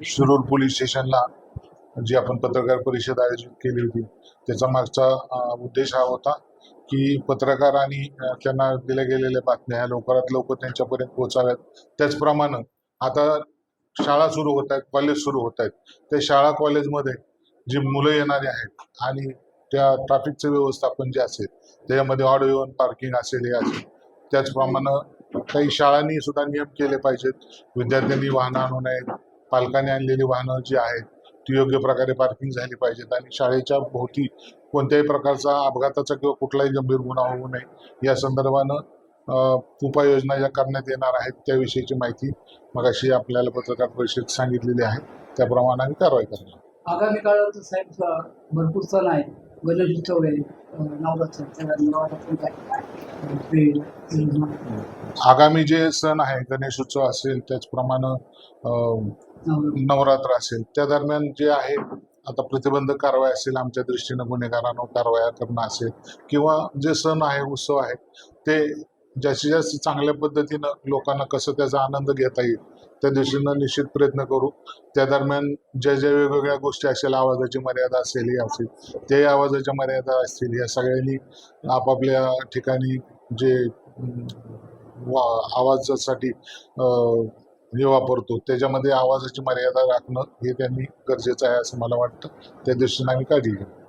Shirur police स्टेशनला जी आपण पत्रकार परिषद आयोजित केली होती त्याचा मागचा उद्देश हा होता की पत्रकार आणि त्यांना दिल्या गेलेल्या बातम्या ह्या लवकरात लवकर त्यांच्यापर्यंत पोहोचाव्यात. त्याचप्रमाणे आता शाळा सुरू होत आहेत कॉलेज सुरू होत आहेत. त्या शाळा कॉलेजमध्ये जी मुलं येणारी आहेत आणि त्या ट्रॅफिकचं व्यवस्थापन जे असेल त्याच्यामध्ये ऑड येऊन पार्किंग असेल हे असेल. त्याचप्रमाणे काही शाळांनी सुद्धा नियम केले पाहिजेत. विद्यार्थ्यांनी वाहनं आणू नयेत. पालकाने आणलेली वाहनं जी आहेत ती योग्य प्रकारे पार्किंग झाली पाहिजेत आणि शाळेच्या भोवती कोणत्याही प्रकारचा अपघाताचा किंवा कुठलाही गंभीर गुन्हा होऊ नये या संदर्भानं उपाययोजना ज्या करण्यात येणार आहेत त्याविषयीची माहिती मगाशी आपल्याला पत्रकार परिषदेत सांगितलेली आहे. त्याप्रमाणे आम्ही कारवाई करणार आगामी काळात साहेब भरपूर सण आहे गणेश उत्सव आहे नवरात्र ते ते आगामी जे सण आहे गणेशोत्सव असेल त्याचप्रमाणे नवरात्र. असेल त्या दरम्यान जे आहे आता प्रतिबंधक कारवाई असेल आमच्या दृष्टीनं गुन्हेगारांवर कारवाया करणं असेल किंवा जे सण आहे उत्सव आहे ते जास्तीत जास्त चांगल्या पद्धतीनं लोकांना कसं त्याचा आनंद घेता येईल त्या दृष्टीनं निश्चित प्रयत्न करू त्या दरम्यान ज्या ज्या वेगवेगळ्या गोष्टी असेल आवाजाची मर्यादा असेल हे असेल त्याही आवाजाच्या मर्यादा असतील या सगळ्यांनी आपापल्या ठिकाणी जे वा- आवाजासाठी हे वापरतो. त्याच्यामध्ये आवाजाची मर्यादा राखणं हे त्यांनी गरजेचं आहे असं मला वाटतं. त्या दृष्टीने आम्ही काळजी घेऊ.